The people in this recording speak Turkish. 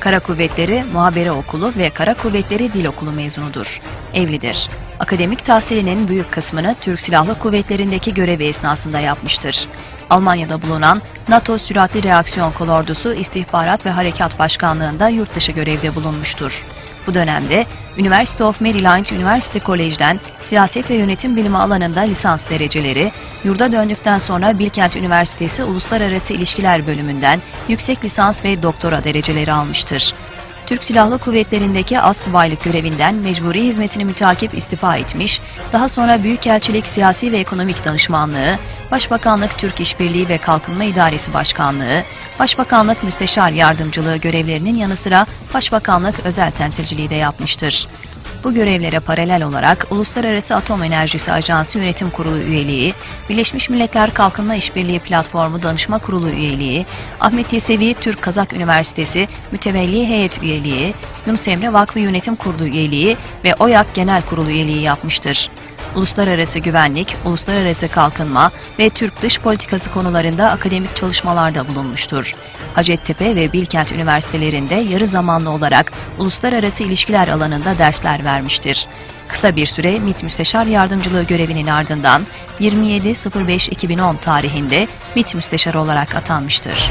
Kara Kuvvetleri Muhabere Okulu ve Kara Kuvvetleri Dil Okulu mezunudur. Evlidir. Akademik tahsilinin büyük kısmını Türk Silahlı Kuvvetleri'ndeki görevi esnasında yapmıştır. Almanya'da bulunan NATO Süratli Reaksiyon Kolordusu İstihbarat ve Harekat Başkanlığı'nda yurt dışı görevde bulunmuştur. Bu dönemde University of Maryland University College'den siyaset ve yönetim bilimi alanında lisans dereceleri, yurda döndükten sonra Bilkent Üniversitesi Uluslararası İlişkiler bölümünden yüksek lisans ve doktora dereceleri almıştır. Türk Silahlı Kuvvetleri'ndeki astsubaylık görevinden mecburi hizmetini mütakip istifa etmiş, daha sonra Büyükelçilik Siyasi ve Ekonomik Danışmanlığı, Başbakanlık Türk İşbirliği ve Kalkınma İdaresi Başkanlığı, Başbakanlık Müsteşar Yardımcılığı görevlerinin yanı sıra Başbakanlık Özel Temsilciliği de yapmıştır. Bu görevlere paralel olarak Uluslararası Atom Enerjisi Ajansı Yönetim Kurulu üyeliği, Birleşmiş Milletler Kalkınma İşbirliği Platformu Danışma Kurulu üyeliği, Ahmet Yesevi Türk Kazak Üniversitesi Mütevelli Heyet üyeliği, Yunus Emre Vakfı Yönetim Kurulu üyeliği ve OYAK Genel Kurulu üyeliği yapmıştır. Uluslararası güvenlik, uluslararası kalkınma ve Türk dış politikası konularında akademik çalışmalarda bulunmuştur. Hacettepe ve Bilkent Üniversitelerinde yarı zamanlı olarak uluslararası ilişkiler alanında dersler vermiştir. Kısa bir süre MİT Müsteşar Yardımcılığı görevinin ardından 27.05.2010 tarihinde MİT Müsteşarı olarak atanmıştır.